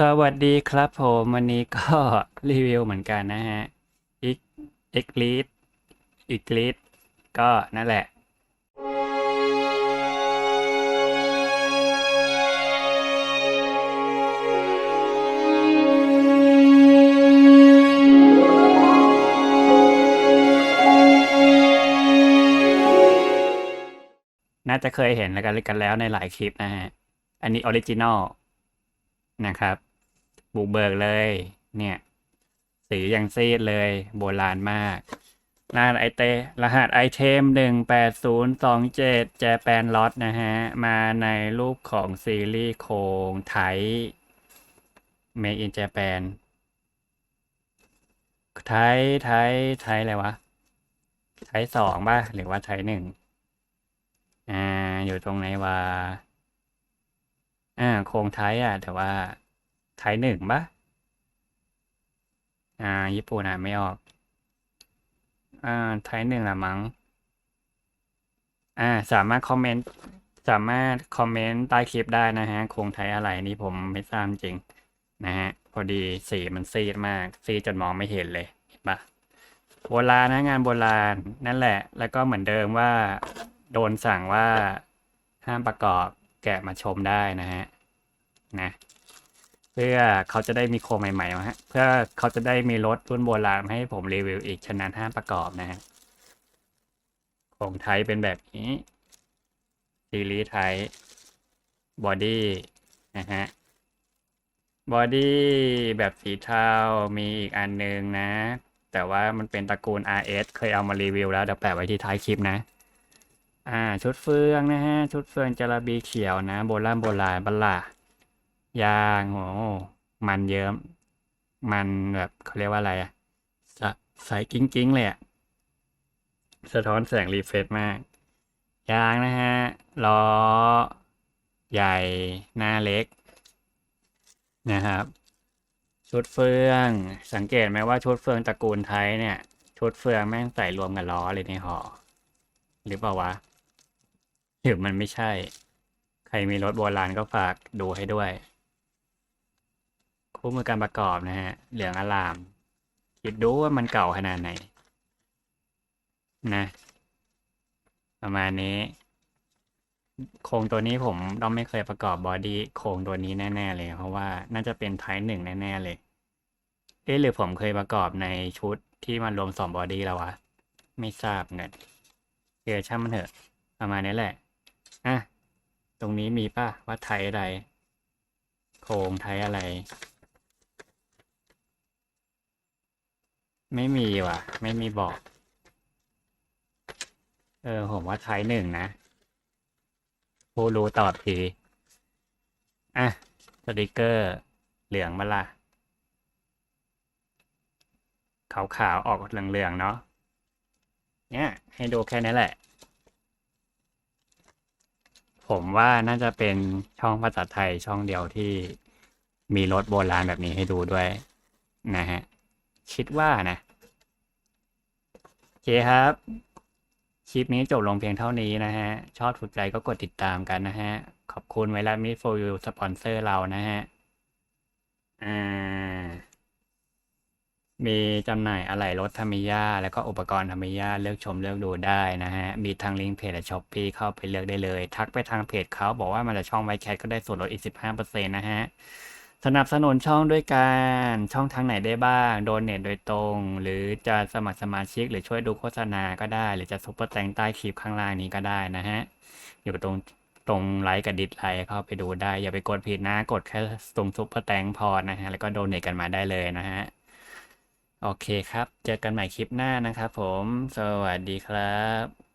สวัสดีครับผมวันนี้ก็รีวิวเหมือนกันนะฮะอีกอ็กลิสอีกลิสก็นั่นแหละ น่าจะเคยเห็นแล้วกันกันแล้วในหลายคลิปนะฮะ อันนี้ออริจินอลนะครับ บุกเบิกเลย เนี่ยสียังซีดเลยโบราณมากรหัสไอเตรหัสไอเทมหนึ่งแปดศูนย์สองเจ็ดแจแปนล็อตนะฮะ มาในรูปของซีรีส์โครงไทย Made in Japan ไทยไทยไทยอะไรวะ ไทยสองป่ะ หรือว่าไทยหนึ่งอ่า อยู่ตรงไหนวะอ่า โครงไทยอะ แต่ว่า ไทยหนึ่งปะอ่า ญี่ปุ่นอ่านไม่ออก อ่า ไทยหนึ่งละมั้ง อ่า สามารถคอมเมนต์ สามารถคอมเมนต์ใต้คลิปได้นะฮะ โครงไทยอะไรนี่ผมไม่ทราบจริงนะฮะ พอดีสีมันซีดมาก ซีดจนมองไม่เห็นเลยเห็นปะโบราณนะงานโบราณนั่นแหละ แล้วก็เหมือนเดิมว่า โดนสั่งว่าห้ามประกอบแกะมาชมได้นะฮะ นะ พื่อเขาจะได้มีโครใหม่ๆมาฮะ เพื่อเขาจะได้มีรถรุ่นโบราณให้ผมรีวิวอีกฉะนั้นห้ามประกอบนะฮะโครงไทยเป็นแบบนี้ซีรีส์ไทยบอดี้นะฮะบอดี้แบบสีเทา มีอีกอันหนึงนะ แต่ว่ามันเป็นตระกูล RS เคยเอามารีวิวแล้วเดี๋ยวแปะไว้ที่ท้ายคลิปนะ อ่า ชุดเฟืองนะฮะ ชุดเฟืองจระบีเขียวนะ โบราณโบราณบัลล่า ยางโหมันเยิ้มมันแบบเขาเรียกว่าอะไรอะใสกิ้งกิ้งๆเลยอะสะท้อนแสงรีเฟรชมากยางนะฮะล้อ ใหญ่หน้าเล็ก นะครับ ชุดเฟือง สังเกตไหมว่าชุดเฟืองตระกูลไทยเนี่ย ชุดเฟืองแม่งใส่รวมกับล้อเลยในห่อหรือเปล่าวะหรือมันไม่ใช่ ใครมีรถโบราณก็ฝากดูให้ด้วย คู่มือการประกอบนะฮะ เหลืองอลาม คิดดูว่ามันเก่าขนาดไหน นะ ประมาณนี้ โครงตัวนี้ผมต้องไม่เคยประกอบบอดี้โครงตัวนี้แน่ ๆ เลย เพราะว่าน่าจะเป็นไทป์หนึ่งแน่ ๆ เลย เอ๊ะหรือผมเคยประกอบในชุดที่มันรวมสองบอดี้แล้ววะ ไม่ทราบเงินเออช่างมันเถอะ ประมาณนี้แหละ อะ ตรงนี้มีป่ะว่าไทยอะไร โครงไทยอะไร ไม่มีว่ะ ไม่มีบอก เออ ผมว่าไทยหนึ่งนะผู้รู้ตอบทีอะสติกเกอร์ เหลืองมาละขาวๆ ออกเหลืองๆ เนาะเนี่ย ให้ดูแค่นี้แหละ ผมว่าน่าจะเป็นช่องภาษาไทยช่องเดียวที่มีรถโบราณแบบนี้ให้ดูด้วย นะฮะ คิดว่านะ เคครับ คลิปนี้จบลงเพียงเท่านี้นะฮะ ชอบถูกใจก็กดติดตามกันนะฮะ ขอบคุณไวรัสมิโฟยูสปอนเซอร์เรานะฮะ อ่า มีจำหน่ายอะไหล่รถทามิยาแล้วก็อุปกรณ์ทามิยาเลือกชมเลือกดูได้นะฮะ มีทางลิงก์เพจและช้อปปีเข้าไปเลือกได้เลย ทักไปทางเพจเขาบอกว่ามาจากช่องไวแคทก็ได้ส่วนลดอีก15%นะฮะ สนับสนุนช่องด้วยการช่องทางไหนได้บ้างโดนเนทโดยตรง หรือจะสมัครสมาชิก หรือช่วยดูโฆษณาก็ได้ หรือจะซุปเปอร์แตงใต้คลิปข้างล่างนี้ก็ได้นะฮะ อยู่ตรงตรงไลค์กับดิสไลค์เข้าไปดูได้ อย่าไปกดผิดนะ กดแค่ตรงซุปเปอร์แตงพอนะฮะ แล้วก็โดนเนทกันมาได้เลยนะฮะ โอเคครับ เจอกันใหม่คลิปหน้านะครับผม สวัสดีครับ